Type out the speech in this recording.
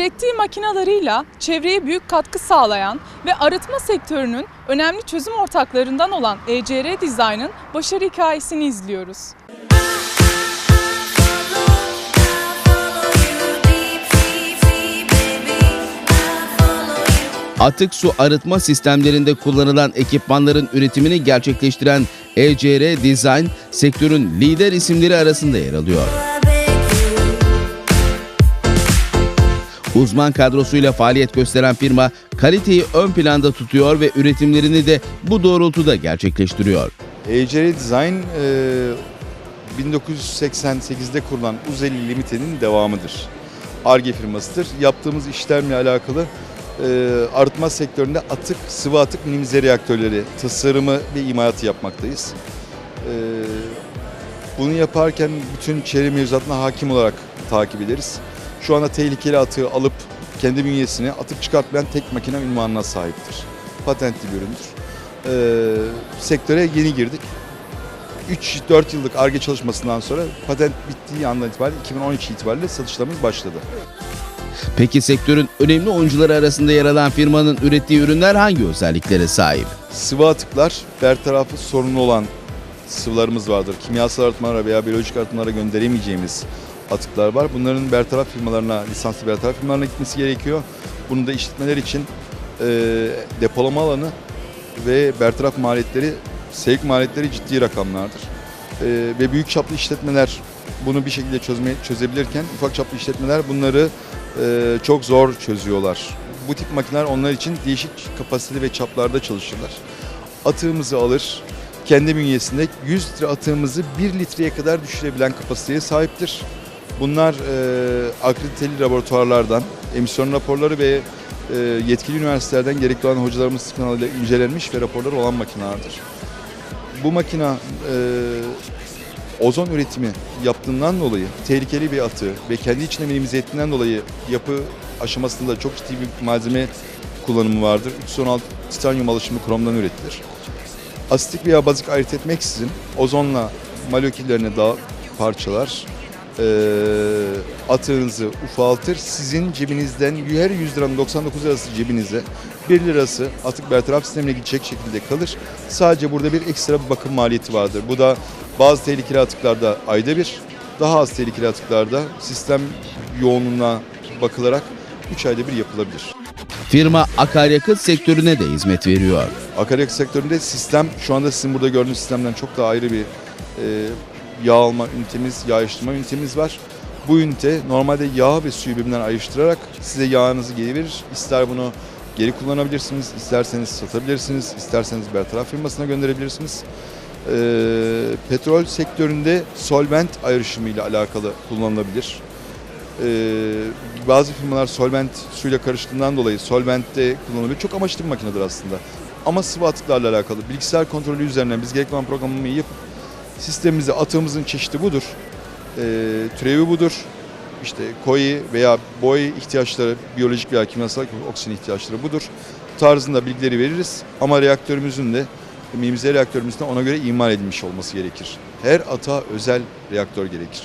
Ürettiği makinalarıyla çevreye büyük katkı sağlayan ve arıtma sektörünün önemli çözüm ortaklarından olan ECR Design'ın başarı hikayesini izliyoruz. Atık su arıtma sistemlerinde kullanılan ekipmanların üretimini gerçekleştiren ECR Design, sektörün lider isimleri arasında yer alıyor. Uzman kadrosuyla faaliyet gösteren firma kaliteyi ön planda tutuyor ve üretimlerini de bu doğrultuda gerçekleştiriyor. ECR Design e, 1988'de kurulan Uzeli Limited'in devamıdır. ARGE firmasıdır. Yaptığımız işlemle alakalı e, arıtma sektöründe atık, sıvı atık minimize reaktörleri tasarımı ve imalatı yapmaktayız. E, bunu yaparken bütün çevre mevzuatına hakim olarak takip ederiz. Şu anda tehlikeli atığı alıp kendi bünyesine atık çıkartmayan tek makine ünvanına sahiptir. Patentli bir üründür. E, sektöre yeni girdik. 3-4 yıllık ARGE çalışmasından sonra patent bittiği andan itibaren 2013 itibariyle satışlarımız başladı. Peki sektörün önemli oyuncuları arasında yer alan firmanın ürettiği ürünler hangi özelliklere sahip? Sıvı atıklar bertarafı sorunlu olan sıvılarımız vardır. Kimyasal arıtmalara veya biyolojik arıtmalara gönderemeyeceğimiz atıklar var. Bunların bertaraf firmalarına, lisanslı bertaraf firmalarına gitmesi gerekiyor. Bunu da işletmeler için e, depolama alanı ve bertaraf maliyetleri, sevk maliyetleri ciddi rakamlardır. E, ve büyük çaplı işletmeler bunu bir şekilde çözme, çözebilirken ufak çaplı işletmeler bunları e, çok zor çözüyorlar. Bu tip makineler onlar için değişik kapasiteli ve çaplarda çalışırlar. Atığımızı alır, kendi bünyesinde 100 litre atığımızı 1 litreye kadar düşürebilen kapasiteye sahiptir. Bunlar e, akrediteli laboratuvarlardan, emisyon raporları ve e, yetkili üniversitelerden gerekli olan hocalarımız kanalıyla incelenmiş ve raporları olan makinelerdir. Bu makina e, ozon üretimi yaptığından dolayı tehlikeli bir atığı ve kendi içine minimize ettiğinden dolayı yapı aşamasında çok ciddi bir malzeme kullanımı vardır. 316 titanyum alaşımı kromdan üretilir. Asitik veya bazik ayırt etmeksizin ozonla moleküllerini dağ parçalar, atığınızı ufaltır. Sizin cebinizden her 100 liranın 99 lirası cebinize, 1 lirası atık bertaraf sistemine gidecek şekilde kalır. Sadece burada bir ekstra bir bakım maliyeti vardır. Bu da bazı tehlikeli atıklarda ayda bir, daha az tehlikeli atıklarda sistem yoğunluğuna bakılarak 3 ayda bir yapılabilir. Firma akaryakıt sektörüne de hizmet veriyor. Akaryakıt sektöründe sistem şu anda sizin burada gördüğünüz sistemden çok daha ayrı bir e, yağ alma ünitemiz, yağ ayrıştırma ünitemiz var. Bu ünite normalde yağ ve suyu birbirinden ayrıştırarak size yağınızı geri verir. İster bunu geri kullanabilirsiniz, isterseniz satabilirsiniz, isterseniz bertaraf firmasına gönderebilirsiniz. E, petrol sektöründe solvent ayrışımı ile alakalı kullanılabilir. Ee, bazı firmalar solvent suyla karıştığından dolayı solventte kullanılabilir. Çok amaçlı bir makinedir aslında. Ama sıvı atıklarla alakalı bilgisayar kontrolü üzerinden biz gerekli olan programlamayı yapıp sistemimize atığımızın çeşidi budur. Ee, türevi budur. İşte koyu veya boy ihtiyaçları, biyolojik veya kimyasal oksijen ihtiyaçları budur. Tarzında bilgileri veririz ama reaktörümüzün de minimize reaktörümüzün de ona göre imal edilmiş olması gerekir. Her ata özel reaktör gerekir.